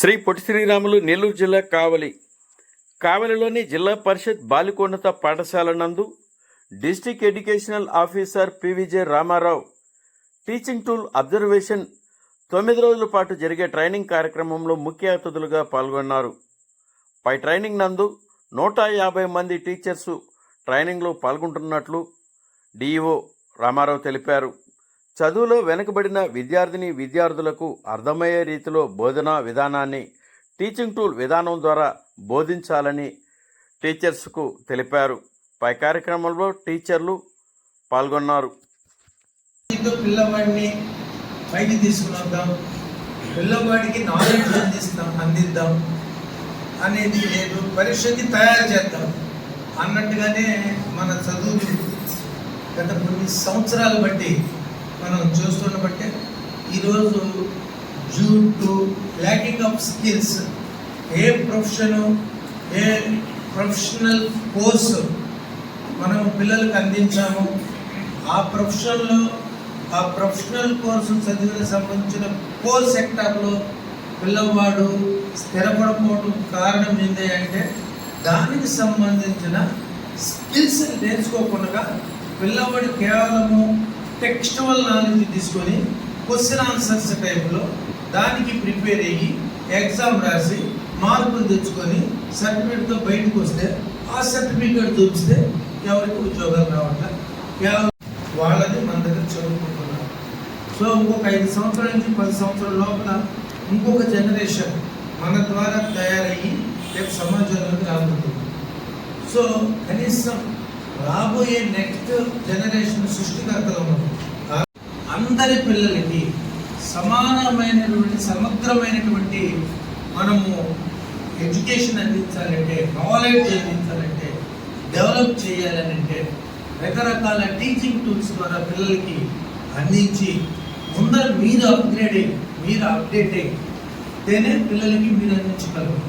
శ్రీ పొట్టి శ్రీరాములు నెల్లూరు జిల్లా కావలి. కావలిలోని జిల్లా పరిషత్ బాలికోన్నత పాఠశాల నందు district educational officer PVJ Ramarao teaching tool observation తొమ్మిది రోజుల పాటు జరిగే ట్రైనింగ్ కార్యక్రమంలో ముఖ్య అతిథులుగా పాల్గొన్నారు. పై ట్రైనింగ్ నందు నూట యాభై మంది టీచర్సు ట్రైనింగ్లో పాల్గొంటున్నట్లు డిఈఓ రామారావు తెలిపారు. చదువులో వెనుకబడిన విద్యార్థిని విద్యార్థులకు అర్థమయ్యే రీతిలో బోధనా విధానాన్ని టీచింగ్ టూల్ విధానం ద్వారా బోధించాలని టీచర్స్కు తెలిపారు. పై కార్యక్రమంలో టీచర్లు పాల్గొన్నారు. పిల్లవాడిని పైకి తీసుకుని పిల్లవాడికి నాలెడ్జ్ అందిస్తాం అందిద్దాం అనేది లేదు. పరీక్షకి తయారు చేద్దాం అన్నట్టుగానే మన చదువులు గత కొన్ని సంవత్సరాలు బట్టి మనం చూస్తున్న ఈరోజు due to lacking of skills a profession a professional course మనం పిల్లలకు అందించాము? ఆ ప్రొఫెషన్లో ఆ ప్రొఫెషనల్ కోర్సు చదివిన సంబంధించిన కోర్ సెక్టార్లో పిల్లవాడు స్థిరపడపోవటం కారణం ఏంటి అంటే దానికి సంబంధించిన స్కిల్స్ నేర్చుకోకుండా పిల్లవాడు కేవలము టెక్స్టువల్ నాలెడ్జ్ తీసుకొని క్వశ్చన్ ఆన్సర్స్ టైంలో దానికి ప్రిపేర్ అయ్యి ఎగ్జామ్ రాసి మార్కులు తెచ్చుకొని సర్టిఫికేట్తో బయటకు వస్తే ఆ సర్టిఫికేట్ చూపిస్తే ఎవరికి ఉద్యోగాలు రావట్లే. కేవలం వాళ్ళది మన దగ్గర చదువుకుంటున్నారు. సో ఇంకొక ఐదు సంవత్సరాల నుంచి పది సంవత్సరాల లోపల ఇంకొక జనరేషన్ మన ద్వారా తయారయ్యి రేపు సమాజంలోకి రాబోతుంది. సో కనీసం రాబోయే నెక్స్ట్ జనరేషన్ సృష్టికర్తలు మనం అందరి పిల్లలకి సమానమైనటువంటి సమగ్రమైనటువంటి మనము ఎడ్యుకేషన్ అందించాలంటే నాలెడ్జ్ అందించాలంటే డెవలప్ చేయాలనంటే రకరకాల టీచింగ్ టూల్స్ ద్వారా పిల్లలకి అందించి ముందర మీరు అప్గ్రేడింగ్ మీరు అప్డేటింగ్ అయ్యి పిల్లలకి మీరు అందించగలరు.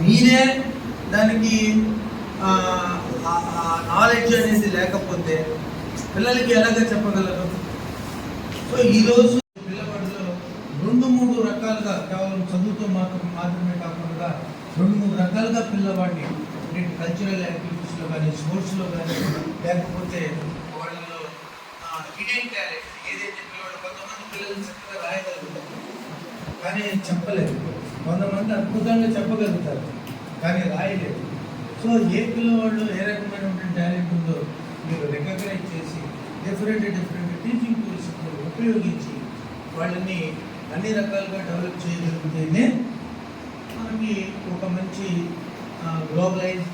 మీరే దానికి నాలెడ్జ్ అనేది లేకపోతే పిల్లలకి ఎలాగ చెప్పగలరు? సో ఈరోజు పిల్లవాడిలో రెండు మూడు రకాలుగా కేవలం చదువుతో మాత్రం మాత్రమే కాకుండా రెండు మూడు రకాలుగా పిల్లవాడిని అంటే కల్చరల్ యాక్టివిటీస్లో కానీ స్పోర్ట్స్లో కానీ లేకపోతే వాళ్ళలో హిడెన్ టాలెంట్ ఏదైతే పిల్లవాడు కొంతమంది పిల్లలు చక్కగా రాయగలుగుతారు. కానీ చెప్పలేదు. కొంతమంది అద్భుతంగా చెప్పగలుగుతారు. కానీ రాయలేదు. సో ఏ పిల్లవాళ్ళు ఏ రకమైనటువంటి టాలెంట్ ఉందో మీరు రికగ్నైజ్ చేసి డిఫరెంట్ డిఫరెంట్ టీచింగ్ టూల్స్ ఉపయోగించి వాళ్ళని అన్ని రకాలుగా డెవలప్ చేయగలిగితేనే మనకి ఒక మంచి globalise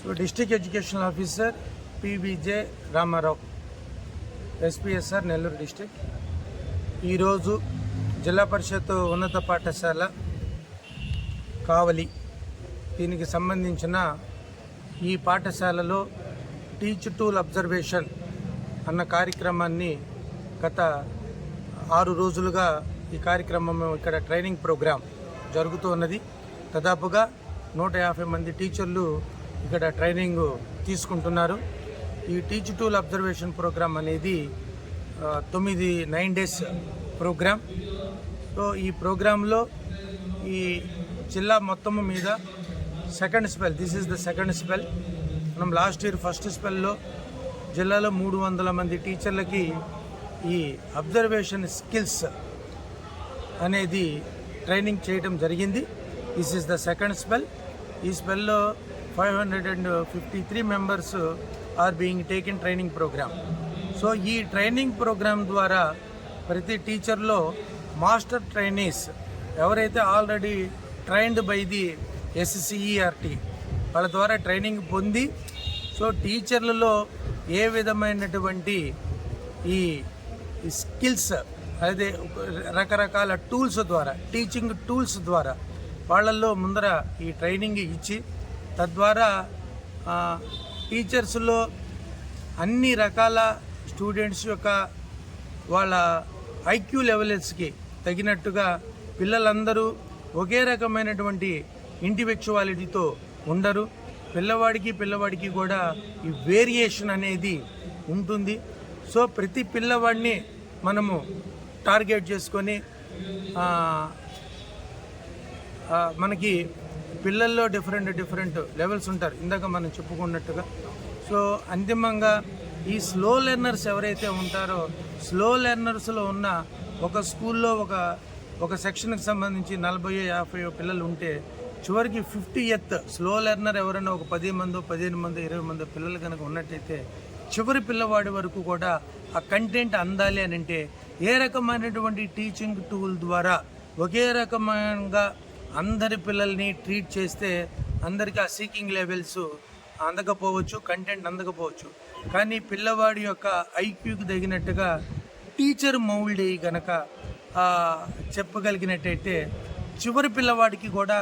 so district education officer PVJ Ramarao SPSR Nellore district ఈరోజు జిల్లా పరిషత్ ఉన్నత పాఠశాల కావలి. దీనికి సంబంధించిన ఈ పాఠశాలలో టీచ్ టూల్ అబ్జర్వేషన్ అన్న కార్యక్రమాన్ని గత ఆరు రోజులుగా ఈ కార్యక్రమం ఇక్కడ ట్రైనింగ్ ప్రోగ్రాం జరుగుతూ ఉన్నది. దాదాపుగా నూట యాభై మంది టీచర్లు ఇక్కడ ట్రైనింగ్ తీసుకుంటున్నారు. ఈ టీచ్ టూల్ అబ్జర్వేషన్ ప్రోగ్రాం అనేది తొమ్మిది నైన్ డేస్ ప్రోగ్రాం. సో ఈ ప్రోగ్రాంలో ఈ జిల్లా మొత్తము మీద second spell this is the second spell మనం లాస్ట్ ఇయర్ ఫస్ట్ స్పెల్లో జిల్లాలో మూడు వందల మంది టీచర్లకి ఈ అబ్జర్వేషన్ స్కిల్స్ అనేది ట్రైనింగ్ చేయడం జరిగింది. This is the second spell ఈ స్పెల్లో five hundred and fifty three members are being taken training programme so ఈ ట్రైనింగ్ ప్రోగ్రామ్ ద్వారా ప్రతి టీచర్లో మాస్టర్ ట్రైనీస్ ఎవరైతే already trained by the SCERT వాళ్ళ ద్వారా ట్రైనింగ్ పొంది సో టీచర్లలో ఏ విధమైనటువంటి ఈ స్కిల్స్ అదే రకరకాల టూల్స్ ద్వారా టీచింగ్ టూల్స్ ద్వారా వాళ్ళల్లో ముందర ఈ ట్రైనింగ్ ఇచ్చి తద్వారా టీచర్స్లో అన్ని రకాల స్టూడెంట్స్ యొక్క వాళ్ళ ఐక్యూ లెవెల్స్కి తగినట్టుగా పిల్లలందరూ ఒకే రకమైనటువంటి ఇంటివెక్చువాలిటీతో ఉండరు. పిల్లవాడికి పిల్లవాడికి కూడా ఈ వేరియేషన్ అనేది ఉంటుంది. సో ప్రతి పిల్లవాడిని మనము టార్గెట్ చేసుకొని మనకి పిల్లల్లో డిఫరెంట్ డిఫరెంట్ లెవెల్స్ ఉంటారు. ఇందాక మనం చెప్పుకున్నట్టుగా. సో అంతిమంగా ఈ స్లో లెర్నర్స్ ఎవరైతే ఉంటారో స్లో లెర్నర్స్లో ఉన్న ఒక స్కూల్లో ఒక ఒక సెక్షన్కి సంబంధించి నలభై యాభై పిల్లలు ఉంటే చివరికి ఫిఫ్టీ ఎత్ స్లో లెర్నర్ ఎవరైనా ఒక పది మందో పదిహేను మందో ఇరవై మందో పిల్లలు కనుక ఉన్నట్టయితే చివరి పిల్లవాడి వరకు కూడా ఆ కంటెంట్ అందాలి అని అంటే ఏ రకమైనటువంటి టీచింగ్ టూల్ ద్వారా ఒకే రకమైనగా అందరి పిల్లల్ని ట్రీట్ చేస్తే అందరికీ ఆ సీకింగ్ లెవెల్స్ అందకపోవచ్చు కంటెంట్ అందకపోవచ్చు. కానీ పిల్లవాడి యొక్క ఐక్యూకి తగినట్టుగా టీచర్ మౌల్డ్ అయ్యి గనక చెప్పగలిగినట్టయితే చివరి పిల్లవాడికి కూడా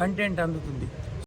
కంటెంట్ అందుతుంది.